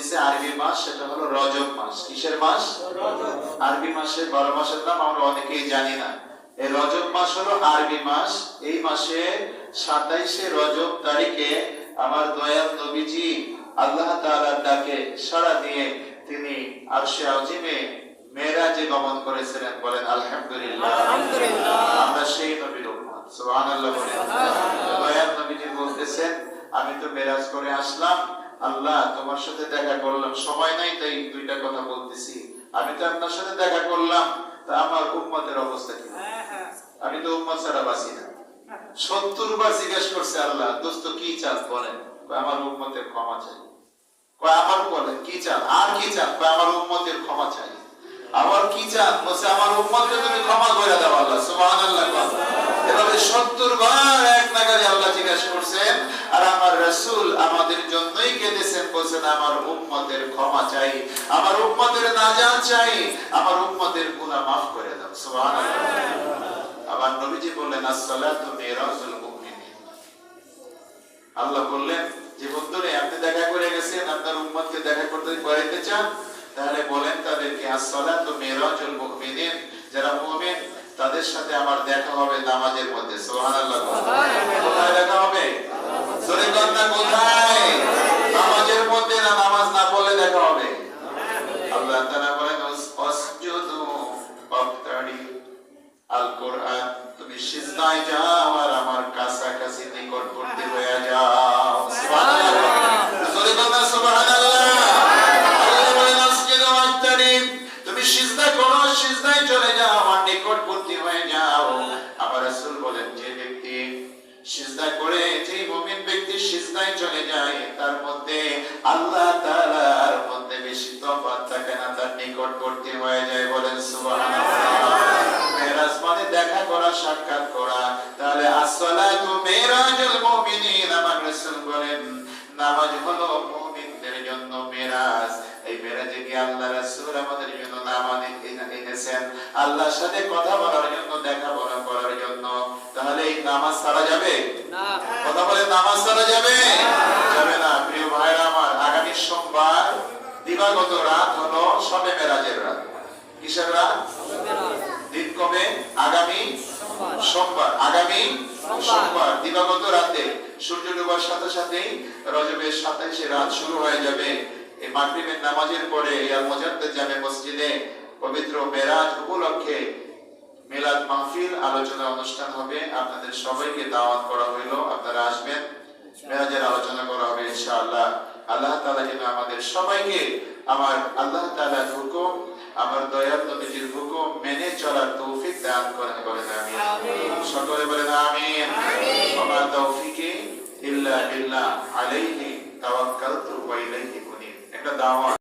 চলতেছে আরবি মাস সেটা হলো রজব মাস। কিসের মাস? আরবি মাসের বারো মাসের নাম আমরা অনেকেই জানি না। এই রজব মাস হলো আরবি মাস। এই মাসে সাতাইশে রজব তারিখে আমার দয়াল নবীজি আল্লাহ তাআলার ডাকে সাড়া দিয়ে তিনি আরশে আজিমে মেরাজে গমন করেছিলেন বলেন আলহামদুলিল্লাহ। আমরা সেই নবীর উম্মত সুবহানাল্লাহ বলেন। দয়াল নবীজি বলতেছেন আমি তো মেরাজ করে আসলাম আল্লাহ তোমার সাথে দেখা করলাম। সময় নাই তাই দুইটা কথা বলতেছি। আমি তো আপনার সাথে দেখা করলাম তা আমার উম্মতের অবস্থা কি? আমি তো উম্মত ছাড়া বাঁচি না। সত্তর বার জিজ্ঞেস করছে আল্লাহ দোস্ত কি চান বলেন। আমার উম্মতের ক্ষমা চাই। কয়, আমার বলেন কি চান আর কি চান কয়, আমার উম্মতের ক্ষমা চাই। আবার কি চান বলছে আমার উম্মতকে তুমি ক্ষমা করে দাও আল্লাহ সুবহানাল্লাহ এভাবে সত্তর বার এক নাগারে আল্লাহ জিজ্ঞাসা করছেন আমার রাসূল আমাদের জন্যই কেঁদেছেন, বলছেন, আমার উম্মতের ক্ষমা চাই, আমার উম্মতের নাজাত চাই, আমার উম্মতের গুনাহ মাফ করে দাও। সুবহানাল্লাহ। আবার নবীজি বললেন, আসসালাতু মিরাজুল মুমিনিন। আল্লাহ বললেন, যে বন্ধুরে, আপনি দেখা করে গেছেন, আপনার উম্মতকে দেখা করতে করাইতে চান, তাহলে বলেন তাদেরকে, আসসালাতু মিরাজুল মুমিনিন, যারা মুমিন, তাদের সাথে আমার দেখা হবে নামাজের মধ্যে। সুবহানাল্লাহ। কোথায় দেখা হবে? নামাজের মধ্যে না নামাজ না বলে দেখা হবে? আল্লাহ তাআলা বলেন ওয়াসজুদু ওয়াবতারি আল কোরআন তুমি সিজদায় যাও আর আমার কাছাকাছি আল্লাহ তাআলার মধ্যে বেশি তফাৎ থাকে না তার নিকটবর্তী হয়ে যায় বলেন সুবহানাল্লাহ। মেরাজ মানে দেখা করা সাক্ষাৎ করা। তাহলে আসসালাতু মিরাজুল মুমিনিন আমার রাসূল বলেন নামাজ হলো মুমিনদের জন্য মেরাজ। এই মেরাজে কি আল্লাহ রাসূল আমাদের জন্য নামাজ এনেছেন? আল্লাহর সাথে কথা বলার জন্য দেখা বলা করার জন্য। তাহলে এই নামাজ ছাড়া যাবে? না। কথা বলে নামাজ ছাড়া যাবে? যাবে না। প্রিয় ভাইরা আমার আগামী সোমবার দিবাগত রাত হলো সবে মেরাজের রাত। কিসের রাত? দিন কবে? আগামী সোমবার। আগামী সোমবার। দিবাগত রাতে সূর্য ডোবার সাথে সাথেই রজবের সাতাইশে রাত শুরু হয়ে যাবে। এই মাগরিবের নামাজের পরে ইয়াল মুজাদ্দিদ জামে মসজিদে পবিত্র মেরাজ উপলক্ষে মিলাদ মাহফিল আলোচনা অনুষ্ঠান হবে। আপনাদের সবাইকে দাওয়াত করা হইল। আপনারা আসবেন। মেরাজের আলোচনা করা হবে ইনশাআল্লাহ আল্লাহ তালা যেন আমাদের সবাইকে আমার আল্লাহ তালার হুকুম আমার দয়াল নবীজির হুকুম মেনে চলার তৌফিক দান করেন বলেন আমি সকলে বলেন আমিন। আমার তৌফিকে ইল্লা বিল্লাহ আলাইহি তাওয়াক্কালতু ওয়া ইলাইহি মুনিব। একটা দাওয়াত।